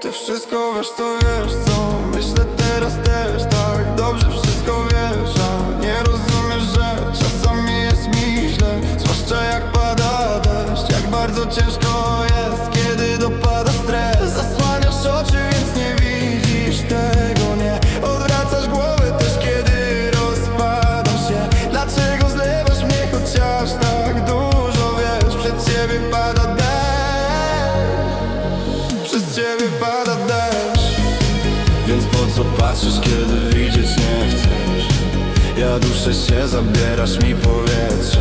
ty wszystko wiesz, co wiesz, co Myślę teraz też, tak dobrze wszystko wiesz A nie rozumiesz, że czasami jest mi źle. Zwłaszcza jak pada deszcz, jak bardzo ciężko jest Kiedy dopada Więc po co patrzysz, kiedy widzieć nie chcesz? Ja duszę się, zabierasz mi powietrze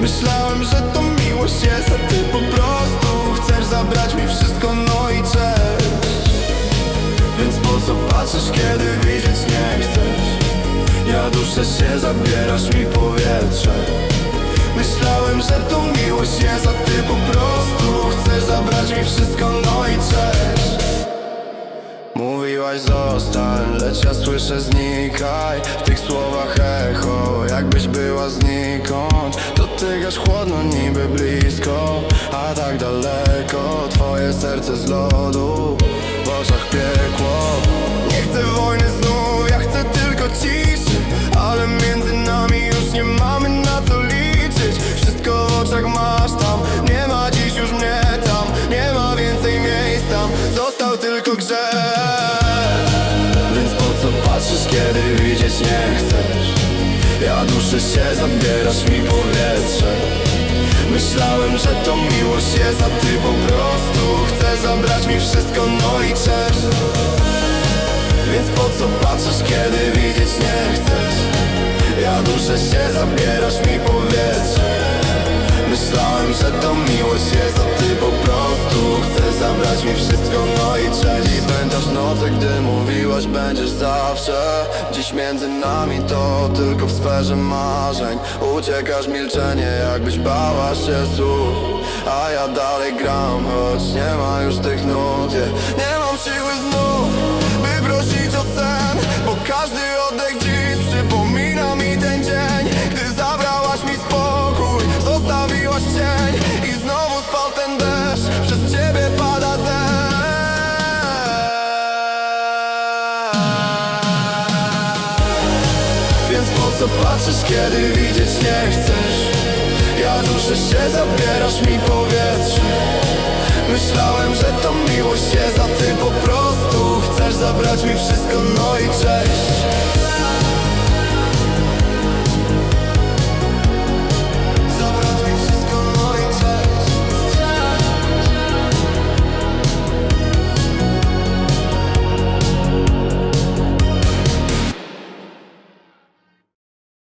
Myślałem, że to miłość jest, a ty po prostu Chcesz zabrać mi wszystko, no i cześć Więc po co patrzysz, kiedy widzieć nie chcesz? Ja duszę się, zabierasz mi powietrze Myślałem, że to miłość jest, a ty po prostu Chcesz zabrać mi wszystko, no i cześć Mówiłaś zostań, lecz ja słyszę znikaj. W tych słowach echo, jakbyś była znikąd. Dotykasz chłodno, niby blisko A tak daleko, twoje serce z lodu W oczach piekło Duszę się, zabierasz mi powietrze. Myślałem, że to miłość jest, a ty po prostu Chcesz zabrać mi wszystko, no i cześć. Więc po co patrzysz, kiedy widzieć nie chcesz? Ja duszę się, zabierasz mi powietrze. Myślałem, że to miłość jest, a ty po prostu noce, gdy mówiłaś, będziesz zawsze Dziś między nami to tylko w sferze marzeń Uciekasz milczenie, jakbyś bała się słów A ja dalej gram, choć nie ma już tych nut yeah. Nie mam siły co patrzysz, kiedy widzieć nie chcesz? Ja duszę się, zabierasz mi powietrze Myślałem, że to miłość jest, a ty po prostu Chcesz zabrać mi wszystko, no i